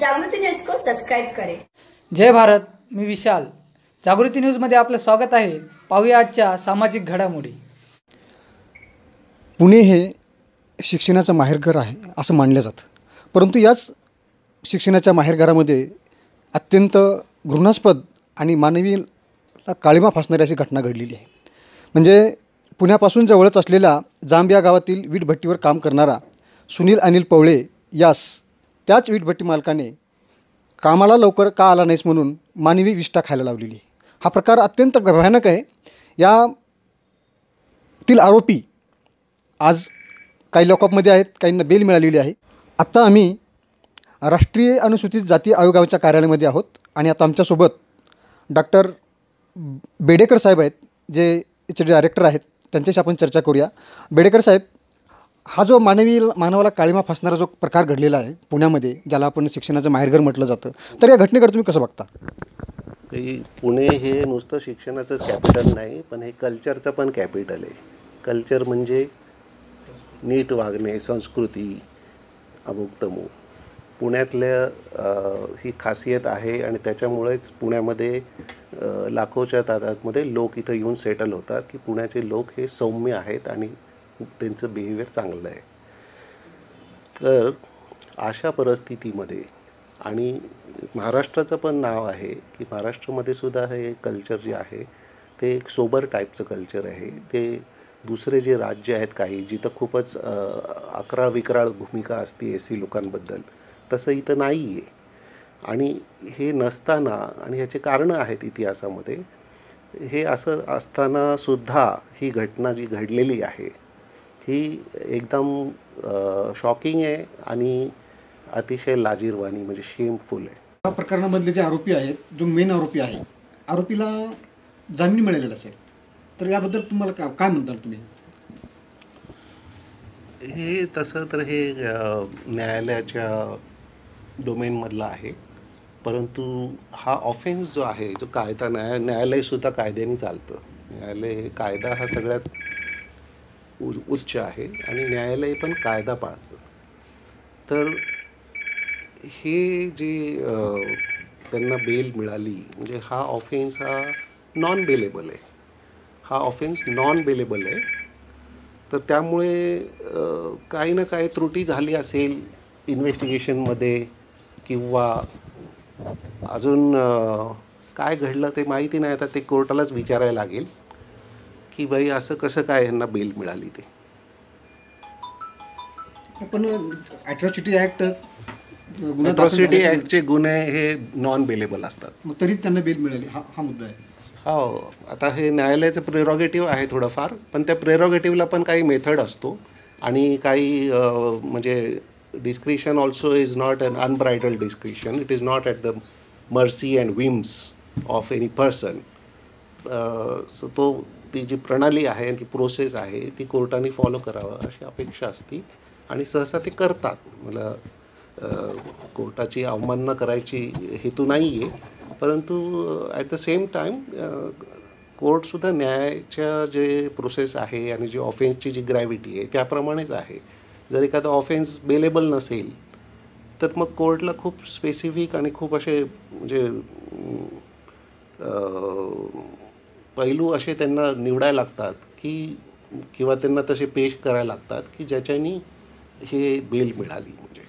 जागृति न्यूज को सब्सक्राइब करें। जय भारत मी विशाल. जागृती न्यूजमध्ये आपलं स्वागत आहे. पाहूया आजच्या सामाजिक घडामोडी. पुणे हे शिक्षणाचं माहेरघर आहे असं मानलं जातं. परंतु याच शिक्षणाच्या माहेरघरामध्ये अत्यंत घृणास्पद आणि मानवीला काळिमा फासणारी अशी घटना घडलेली आहे. म्हणजे पुण्यापासून जवळच असलेल्या जांब या गावातील वीटभट्टीवर काम करणारा सुनील अनिल पवळे यास त्याच वीटभट्टी मालकाने कामाला लवकर का आला नाहीस म्हणून मानवी विष्ठा खायला लावलेली हा प्रकार अत्यंत भयानक आहे. यातील आरोपी आज काही लॉकअपमध्ये आहेत काहींना बेल मिळालेली आहे. आत्ता आम्ही राष्ट्रीय अनुसूचित जाती आयोगाच्या कार्यालयामध्ये आहोत आणि आता आमच्यासोबत डॉक्टर बेडेकर साहेब आहेत जे याचे डायरेक्टर आहेत. त्यांच्याशी आपण चर्चा करूया. बेडेकर साहेब हा जो मानवी मानवाला काळीमा फासणारा जो प्रकार घडलेला आहे पुण्यामध्ये ज्याला आपण शिक्षणाचं माहेरघर म्हटलं जातं तर या घटनेकडे तुम्ही कसं बघता? की पुणे हे नुसतं शिक्षणाचंच कॅपिटल नाही पण हे कल्चरचं पण कॅपिटल आहे. कल्चर म्हणजे नीट वागणे संस्कृती अमुक्तमू पुण्यातल्या ही खासियत आहे आणि त्याच्यामुळेच पुण्यामध्ये लाखोच्या तादादमध्ये लोक इथं येऊन सेटल होतात की पुण्याचे लोक हे सौम्य आहेत आणि त्यांचं बिहेवियर चांगलं आहे. तर अशा परिस्थितीमध्ये आणि महाराष्ट्राचं पण नाव आहे की महाराष्ट्रामध्ये सुद्धा हे कल्चर जे आहे ते एक सोबर टाईपचं कल्चर आहे. ते दुसरे जे राज्य आहेत काही जिथं खूपच अकरा अकराळ विकराळ भूमिका असते एस सी लोकांबद्दल तसं इथं नाही आहे आणि हे नसताना आणि ह्याचे कारणं आहेत इतिहासामध्ये हे असं असतानासुद्धा ही घटना जी घडलेली आहे ही एकदम शॉकिंग आहे आणि अतिशय लाजीरवाणी म्हणजे शेमफुल आहे. या प्रकरणामधले जे आरोपी आहेत जो मेन आरोपी आहे आरोपीला जामीन मिळालेला असेल तर याबद्दल तुम्हाला काय काय म्हणताल तुम्ही? हे तसं तर हे न्यायालयाच्या डोमेनमधलं आहे. परंतु हा ऑफेन्स जो आहे जो कायदा न्याय न्यायालयसुद्धा कायद्याने चालतं. न्यायालय हे कायदा हा सगळ्यात उ उच्च आहे आणि न्यायालय पण कायदा पाळतं. तर हे जे त्यांना बेल मिळाली म्हणजे हा ऑफेन्स हा नॉन बेलेबल आहे. हा ऑफेन्स नॉन बेलेबल आहे. तर त्यामुळे काही ना काही त्रुटी झाली असेल इन्व्हेस्टिगेशनमध्ये किंवा अजून काय घडलं ते माहिती नाही. आता ते कोर्टालाच विचारायला लागेल. की बाई असं कसं काय यांना बेल मिळाली ते? पण अॅट्रॉसिटी ॲक्ट अट्रॉसिटी ॲक्टचे गुन्हे हे नॉन बेलेबल असतात. मग तरी त्यांना बेल मिळाली. हा हा मुद्दा आहे. हो आता हे न्यायालयाचं प्रेरॉगेटिव्ह आहे थोडंफार पण त्या प्रेरॉगेटिव्हला पण काही मेथड असतो. आणि काही म्हणजे discretion also is not un unbridled discretion it is not at the mercy and whims of any person so तो ती जी प्रणाली आहे ती प्रोसेस आहे ती कोर्टाने फॉलो करावं अशी अपेक्षा असती. आणि सहसा ते करतात. मला कोर्टाची अवमानना करायची हेतू नाही आहे परंतु ॲट द सेम टाईम कोर्टसुद्धा न्यायाच्या जे प्रोसेस आहे आणि जी ऑफेन्सची जी ग्रॅव्हिटी आहे त्याप्रमाणेच आहे. जर एखादा ऑफेन्स बेलेबल नसेल तर मग कोर्टला खूप स्पेसिफिक आणि खूप असे म्हणजे पैलू असे त्यांना निवडायला लागतात की किंवा त्यांना तसे पेश करायला लागतात की ज्याच्यानी हे बेल मिळाली म्हणजे.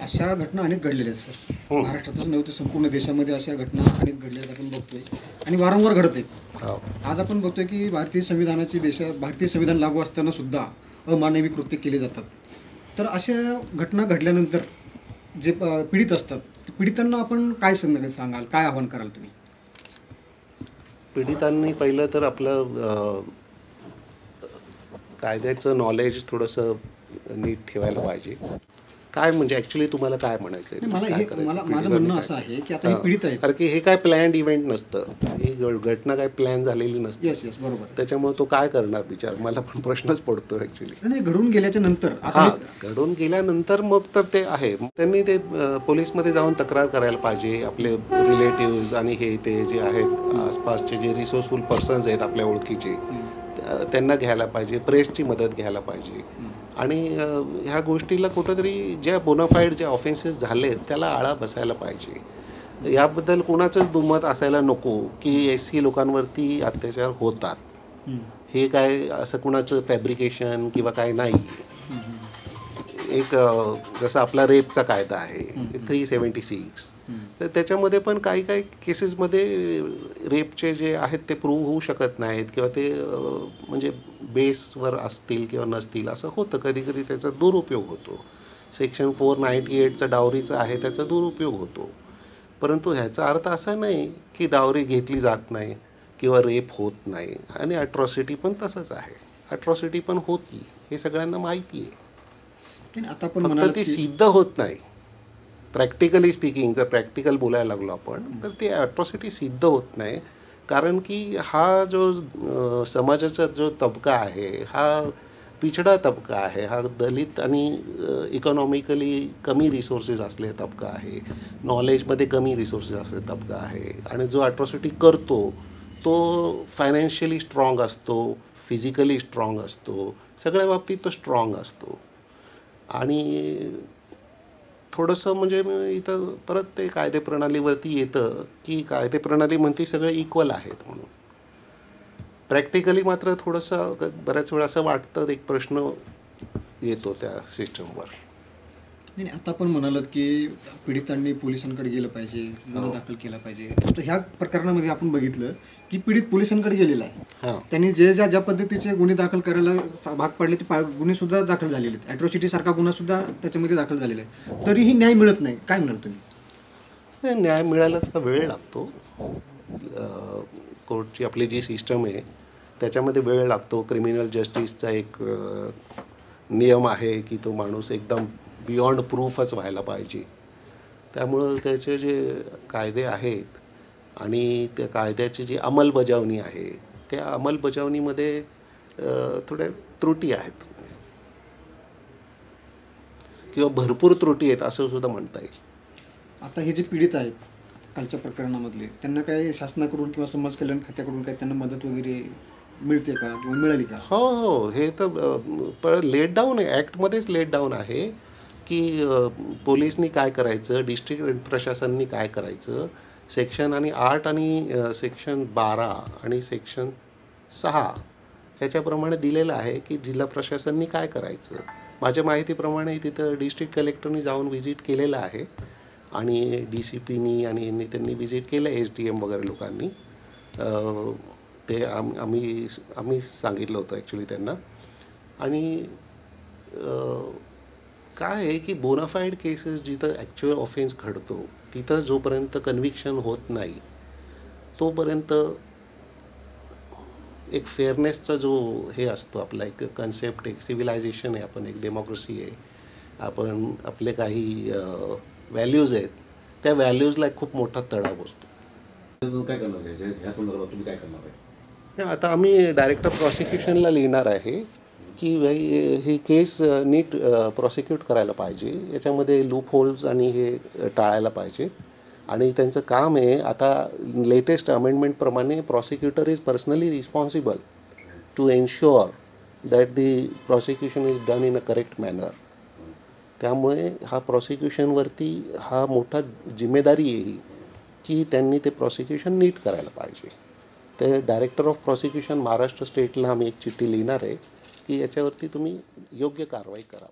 अशा घटना अनेक घडलेल्या आहेत सर. महाराष्ट्रातच नव्हे तर संपूर्ण देशामध्ये अशा घटना अनेक घडलेल्या आपण बघतोय. आणि वारंवार घडत आहेत. हो. आज आपण बघतोय की भारतीय संविधानाची देशा भारतीय संविधान लागू असताना सुद्धा अमानवी कृत्य केले जातात. तर अशा घटना घडल्यानंतर जे पीडित असतात पीडितांना आपण काय संदेश सांगाल? काय आव्हान कराल तुम्ही? पीडितांनी पहिलं तर आपलं कायद्याचं नॉलेज थोडंसं नीट ठेवायला पाहिजे. काय म्हणजे ॲक्च्युली तुम्हाला काय म्हणायचं मला माझं म्हणणं असं आहे की आता पीडित आहेत. कारण की हे काय प्लॅन्ड इव्हेंट नसतं. ही घटना काय प्लॅन झालेली नसते. बरोबर. त्याच्यामुळे तो काय करणार विचार मला पण प्रश्नच पडतो ॲक्च्युली नाही घडून गेल्याच्यानंतर. हा घडून गेल्यानंतर मग तर ते आहे. मग त्यांनी ते पोलीसमध्ये जाऊन तक्रार करायला पाहिजे. आपले रिलेटिव्ज आणि हे ते जे आहेत आसपासचे जे रिसोर्सफुल पर्सन्स आहेत आपल्या ओळखीचे त्या- त्यांना घ्यायला पाहिजे. प्रेसची मदत घ्यायला पाहिजे. आणि ह्या गोष्टीला कुठंतरी ज्या बोनाफाईड जे ऑफेन्सेस झाले त्याला आळा बसायला पाहिजे. याबद्दल कुणाचंच दुमत असायला नको की एस सी लोकांवरती अत्याचार होतात. हे काय असं कुणाचं फॅब्रिकेशन किंवा काय नाही. एक जसं आपला रेपचा कायदा आहे थ्री सेवन्टी सिक्स तर त्याच्यामध्ये पण काही काही केसेसमध्ये रेपचे जे आहेत ते प्रूव्ह होऊ शकत नाहीत किंवा ते म्हणजे बेसवर असतील किंवा नसतील असं होतं. कधी कधी त्याचा दुरुपयोग होतो. सेक्शन फोर नाईन्टी एटचा डावरीचा आहे त्याचा दुरुपयोग होतो. परंतु ह्याचा अर्थ असा नाही की डावरी घेतली जात नाही किंवा रेप होत नाही. आणि अट्रॉसिटी पण तसंच आहे. अट्रॉसिटी पण होती. हे सगळ्यांना माहिती आहे. आता म्हणाल ती सिद्ध होत नाही. प्रॅक्टिकली स्पीकिंग जर प्रॅक्टिकल बोलायला लागलो आपण तर ती अट्रॉसिटी सिद्ध होत नाही. कारण की हा जो समाजाचा जो तबका आहे हा पिछडा तबका आहे हा दलित आणि इकॉनॉमिकली कमी रिसोर्सेस असलेला तबका आहे नॉलेजमध्ये कमी रिसोर्सेस असलेला तबका आहे आणि जो ॲट्रॉसिटी करतो तो फायनान्शियली स्ट्रॉंग असतो फिजिकली स्ट्रॉंग असतो सगळ्या बाबतीत तो स्ट्रॉंग असतो. आणि थोडंसं म्हणजे इथं परत ते कायदे प्रणालीवरती येतं की कायदेप्रणाली म्हणते सगळे इक्वल आहेत म्हणून. प्रॅक्टिकली मात्र थोडंसं बऱ्याच वेळा असं वाटतं एक प्रश्न येतो त्या सिस्टमवर नाही आता आपण म्हणालात की पीडितांनी पोलिसांकडे गेलं पाहिजे गुन्हा दाखल केला पाहिजे. तर ह्या प्रकरणामध्ये आपण बघितलं की पीडित पोलिसांकडे गेलेला आहे. हां. त्यांनी जे ज्या ज्या पद्धतीचे गुन्हे दाखल करायला सा- भाग पडले ते पा- गुन्हे सुद्धा दाखल झालेले आहेत. अॅट्रॉसिटी सारखा गुन्हा सुद्धा त्याच्यामध्ये दाखल झालेला आहे. तरीही न्याय मिळत नाही. काय म्हणाल तुम्ही? नाही, न्याय मिळायला थोडा वेळ लागतो. अ, कोर्टची आपली जी सिस्टम आहे त्याच्यामध्ये वेळ लागतो. क्रिमिनल जस्टिसचा एक अ, नियम आहे की तो माणूस एकदम बियॉन्ड प्रूफच व्हायला पाहिजे. त्यामुळं त्याचे जे कायदे आहेत आणि त्या कायद्याची जी अंमलबजावणी आहे त्या अंमलबजावणीमध्ये थोड्या त्रुटी आहेत. किंवा भरपूर त्रुटी आहेत असं सुद्धा म्हणता येईल. आता हे जे पीडित आहेत कालच्या प्रकरणामधले त्यांना काय शासनाकडून किंवा समाज कल्याण खात्याकडून काय त्यांना मदत वगैरे मिळते का किंवा मिळाली का? हो हो हे तर लेट डाऊन आहे ॲक्टमध्येच लेट डाऊन आहे. की पोलिसनी काय करायचं डिस्ट्रिक्ट प्रशासननी काय करायचं सेक्शन आणि आठ आणि सेक्शन बारा आणि सेक्शन सहा ह्याच्याप्रमाणे दिलेलं आहे की जिल्हा प्रशासननी काय करायचं. माझ्या माहितीप्रमाणे तिथं डिस्ट्रिक्ट कलेक्टरनी जाऊन व्हिजिट केलेलं आहे आणि डी सी पीनी आणि यांनी त्यांनी व्हिजिट केलं एस डी एम वगैरे लोकांनी. ते आम आम्ही आम्ही सांगितलं होतं ॲक्च्युली त्यांना. आणि काय आहे की बोनाफाईड केसेस जिथं ॲक्च्युअल ऑफेन्स घडतो तिथं जोपर्यंत कन्व्हिक्शन होत नाही तोपर्यंत एक फेअरनेसचा जो हे असतो आपला एक कन्सेप्ट एक सिव्हिलायझेशन आहे आपण एक डेमोक्रेसी आहे आपण आपले काही व्हॅल्यूज आहेत त्या व्हॅल्यूजला एक खूप मोठा तडा बसतो. तुम्ही काय करणार आहे? आता आम्ही डायरेक्टर प्रॉसिक्युशनला लिहिणार आहे. की भाई ही केस नीट प्रॉसिक्यूट करायला पाहिजे. याच्यामध्ये लूप होल्स आणि हे टाळायला पाहिजे. आणि त्यांचं काम आहे आता latest अमेंडमेंटप्रमाणे prosecutor is personally responsible to ensure that the prosecution is done in a correct manner त्यामुळे हा प्रॉसिक्युशनवरती हा मोठा जिम्मेदारी आहे ही की त्यांनी ते प्रॉसिक्युशन नीट करायला पाहिजे. ते डायरेक्टर ऑफ प्रॉसिक्युशन महाराष्ट्र स्टेटला आम्ही एक चिठ्ठी लिहिणार आहे. की याच्यावरती तुम्ही योग्य कारवाई करा